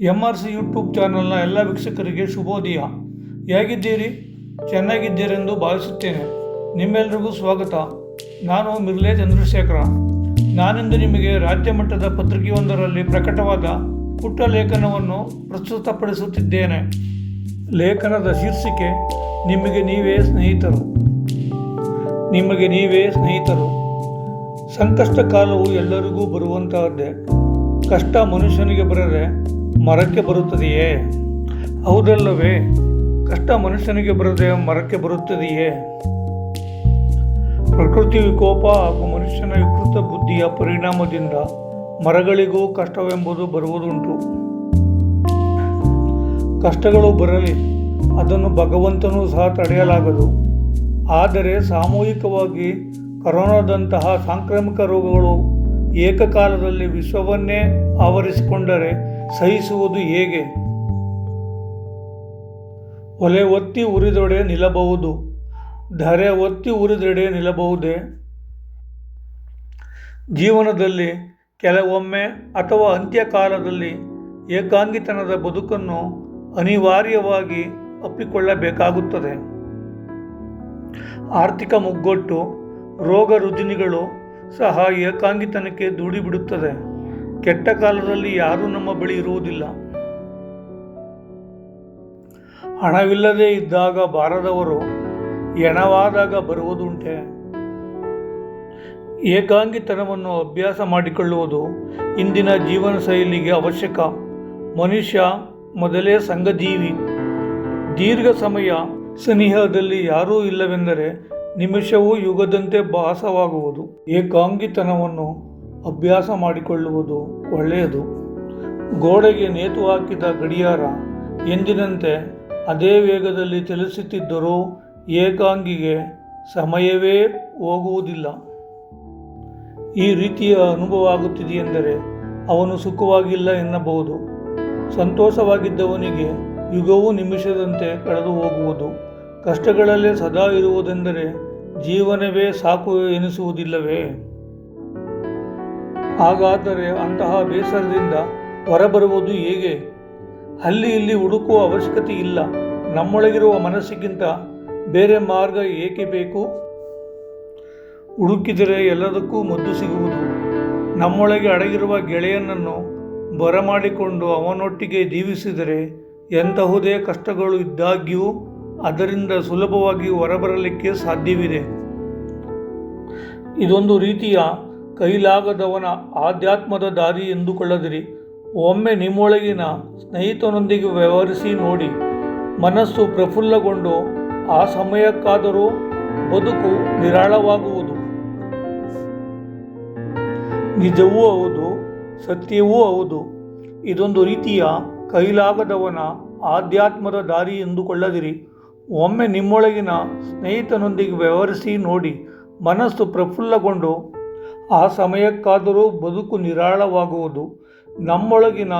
M R C YouTube ಚಾನಲ್ನ ಎಲ್ಲ ವೀಕ್ಷಕರಿಗೆ ಶುಭೋದಯ. ಹೇಗಿದ್ದೀರಿ? ಚೆನ್ನಾಗಿದ್ದೀರೆಂದು ಭಾವಿಸುತ್ತೇನೆ. ನಿಮ್ಮೆಲ್ಲರಿಗೂ ಸ್ವಾಗತ. ನಾನು ಮಿರ್ಲೆ ಚಂದ್ರಶೇಖರ. ನಾನಿಂದು ನಿಮಗೆ ರಾಜ್ಯ ಮಟ್ಟದ ಪತ್ರಿಕೆಯೊಂದರಲ್ಲಿ ಪ್ರಕಟವಾದ ಪುಟ್ಟ ಲೇಖನವನ್ನು ಪ್ರಸ್ತುತಪಡಿಸುತ್ತಿದ್ದೇನೆ. ಲೇಖನದ ಶೀರ್ಷಿಕೆ, ನಿಮಗೆ ನೀವೇ ಸ್ನೇಹಿತರು. ನಿಮಗೆ ನೀವೇ ಸ್ನೇಹಿತರು. ಸಂಕಷ್ಟ ಕಾಲವು ಎಲ್ಲರಿಗೂ ಬರುವಂತಹದ್ದೇ. ಕಷ್ಟ ಮನುಷ್ಯನಿಗೆ ಬರದೆ ಮರಕ್ಕೆ ಬರುತ್ತದೆಯೇ? ಹೌದಲ್ಲವೇ, ಕಷ್ಟ ಮನುಷ್ಯನಿಗೆ ಬರದೆ ಮರಕ್ಕೆ ಬರುತ್ತದೆಯೇ? ಪ್ರಕೃತಿ ವಿಕೋಪ ಹಾಗೂ ಮನುಷ್ಯನ ವಿಕೃತ ಬುದ್ಧಿಯ ಪರಿಣಾಮದಿಂದ ಮರಗಳಿಗೂ ಕಷ್ಟವೆಂಬುದು ಬರುವುದುಂಟು. ಕಷ್ಟಗಳು ಬರಲಿ, ಅದನ್ನು ಭಗವಂತನೂ ಸಹ ತಡೆಯಲಾಗದು. ಆದರೆ ಸಾಮೂಹಿಕವಾಗಿ ಕರೋನಾದಂತಹ ಸಾಂಕ್ರಾಮಿಕ ರೋಗಗಳು ಏಕಕಾಲದಲ್ಲಿ ವಿಶ್ವವನ್ನೇ ಆವರಿಸಿಕೊಂಡರೆ ಸಹಿಸುವುದು ಹೇಗೆ? ಒಲೆ ಒತ್ತಿ ಉರಿದೊಡೆ ನಿಲ್ಲಬಹುದು, ಧರೆ ಒತ್ತಿ ಉರಿದೆಡೆ ನಿಲ್ಲಬಹುದೇ? ಜೀವನದಲ್ಲಿ ಕೆಲವೊಮ್ಮೆ ಅಥವಾ ಅಂತ್ಯಕಾಲದಲ್ಲಿ ಏಕಾಂಗಿತನದ ಬದುಕನ್ನು ಅನಿವಾರ್ಯವಾಗಿ ಅಪ್ಪಿಕೊಳ್ಳಬೇಕಾಗುತ್ತದೆ ಆರ್ಥಿಕ ಮುಗ್ಗಟ್ಟು ರೋಗ ರುಜಿನಿಗಳು ಸಹ ಏಕಾಂಗಿತನಕ್ಕೆ ದೂಡಿಬಿಡುತ್ತದೆ. ಕೆಟ್ಟ ಕಾಲದಲ್ಲಿ ಯಾರೂ ನಮ್ಮ ಬಳಿ ಇರುವುದಿಲ್ಲ. ಹಣವಿಲ್ಲದೆ ಇದ್ದಾಗ ಬಾರದವರು ಎಣವಾದಾಗ ಬರುವುದುಂಟೆ. ಏಕಾಂಗಿತನವನ್ನು ಅಭ್ಯಾಸ ಮಾಡಿಕೊಳ್ಳುವುದು ಇಂದಿನ ಜೀವನ ಶೈಲಿಗೆ ಅವಶ್ಯಕ. ಮನುಷ್ಯ ಮೊದಲೇ ಸಂಘಜೀವಿ. ದೀರ್ಘ ಸಮಯ ಸನಿಹದಲ್ಲಿ ಯಾರೂ ಇಲ್ಲವೆಂದರೆ ನಿಮಿಷವೂ ಯುಗದಂತೆ ಭಾಸವಾಗುವುದು. ಏಕಾಂಗಿತನವನ್ನು ಅಭ್ಯಾಸ ಮಾಡಿಕೊಳ್ಳುವುದು ಒಳ್ಳೆಯದು. ಗೋಡೆಗೆ ನೇತು ಹಾಕಿದ ಗಡಿಯಾರ ಎಂದಿನಂತೆ ಅದೇ ವೇಗದಲ್ಲಿ ಚಲಿಸುತ್ತಿದ್ದರೂ ಏಕಾಂಗಿಗೆ ಸಮಯವೇ ಹೋಗುವುದಿಲ್ಲ. ಈ ರೀತಿಯ ಅನುಭವ ಆಗುತ್ತಿದೆಯೆಂದರೆ ಅವನು ಸುಖವಾಗಿಲ್ಲ ಎನ್ನಬಹುದು. ಸಂತೋಷವಾಗಿದ್ದವನಿಗೆ ಯುಗವೂ ನಿಮಿಷದಂತೆ ಕಳೆದು ಹೋಗುವುದು. ಕಷ್ಟಗಳಲ್ಲೇ ಸದಾ ಇರುವುದೆಂದರೆ ಜೀವನವೇ ಸಾಕು ಎನಿಸುವುದಿಲ್ಲವೇ? ಹಾಗಾದರೆ ಅಂತಹ ಬೇಸರದಿಂದ ಹೊರಬರುವುದು ಹೇಗೆ? ಅಲ್ಲಿ ಇಲ್ಲಿ ಹುಡುಕುವ ಅವಶ್ಯಕತೆ ಇಲ್ಲ. ನಮ್ಮೊಳಗಿರುವ ಮನಸ್ಸಿಗಿಂತ ಬೇರೆ ಮಾರ್ಗ ಏಕೆ ಬೇಕು? ಹುಡುಕಿದರೆ ಎಲ್ಲದಕ್ಕೂ ಮದ್ದು ಸಿಗುವುದು. ನಮ್ಮೊಳಗೆ ಅಡಗಿರುವ ಗೆಳೆಯನನ್ನು ಬರಮಾಡಿಕೊಂಡು ಅವನೊಟ್ಟಿಗೆ ಜೀವಿಸಿದರೆ ಎಂತಹುದೇ ಕಷ್ಟಗಳು ಇದ್ದಾಗ್ಯೂ ಅದರಿಂದ ಸುಲಭವಾಗಿ ಹೊರಬರಲಿಕ್ಕೆ ಸಾಧ್ಯವಿದೆ. ಇದೊಂದು ರೀತಿಯ ಕೈಲಾಗದವನ ಆಧ್ಯಾತ್ಮದ ದಾರಿ ಎಂದುಕೊಳ್ಳದಿರಿ. ಒಮ್ಮೆ ನಿಮ್ಮೊಳಗಿನ ಸ್ನೇಹಿತನೊಂದಿಗೆ ವ್ಯವಹರಿಸಿ ನೋಡಿ. ಮನಸ್ಸು ಪ್ರಫುಲ್ಲಗೊಂಡು ಆ ಸಮಯಕ್ಕಾದರೂ ಬದುಕು ನಿರಾಳವಾಗುವುದು. ನಿಜವೂ ಹೌದು, ಸತ್ಯವೂ ಹೌದು. ಇದೊಂದು ರೀತಿಯ ಕೈಲಾಗದವನ ಆಧ್ಯಾತ್ಮದ ದಾರಿ ಎಂದುಕೊಳ್ಳದಿರಿ. ಒಮ್ಮೆ ನಿಮ್ಮೊಳಗಿನ ಸ್ನೇಹಿತನೊಂದಿಗೆ ವ್ಯವಹರಿಸಿ ನೋಡಿ. ಮನಸ್ಸು ಪ್ರಫುಲ್ಲಗೊಂಡು ಆ ಸಮಯಕ್ಕಾದರೂ ಬದುಕು ನಿರಾಳವಾಗುವುದು. ನಮ್ಮೊಳಗಿನ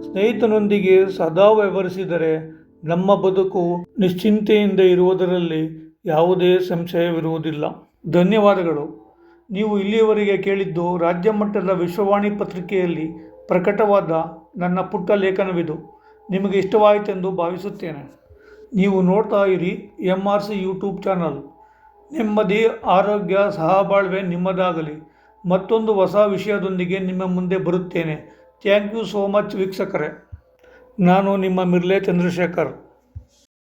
ಸ್ನೇಹಿತನೊಂದಿಗೆ ಸದಾ ವ್ಯವಹರಿಸಿದರೆ ನಮ್ಮ ಬದುಕು ನಿಶ್ಚಿಂತೆಯಿಂದ ಇರುವುದರಲ್ಲಿ ಯಾವುದೇ ಸಂಶಯವಿರುವುದಿಲ್ಲ. ಧನ್ಯವಾದಗಳು. ನೀವು ಇಲ್ಲಿಯವರೆಗೆ ಕೇಳಿದ್ದು ರಾಜ್ಯ ಮಟ್ಟದ ವಿಶ್ವವಾಣಿ ಪತ್ರಿಕೆಯಲ್ಲಿ ಪ್ರಕಟವಾದ ನನ್ನ ಪುಟ್ಟ ಲೇಖನವಿದು. ನಿಮಗೆ ಇಷ್ಟವಾಯಿತೆಂದು ಭಾವಿಸುತ್ತೇನೆ. ನೀವು ನೋಡ್ತಾ ಇರಿ M R C YouTube channel. ನೆಮ್ಮದಿ, ಆರೋಗ್ಯ, ಸಹಬಾಳ್ವೆ ನಿಮ್ಮದಾಗಲಿ. ಮತ್ತೊಂದು ಹೊಸ ವಿಷಯದೊಂದಿಗೆ ನಿಮ್ಮ ಮುಂದೆ ಬರುತ್ತೇನೆ. ಥ್ಯಾಂಕ್ ಯು ಸೋ ಮಚ್ ವೀಕ್ಷಕರೇ. ನಾನು ನಿಮ್ಮ ಮಿರ್ಲೆ ಚಂದ್ರಶೇಖರ್.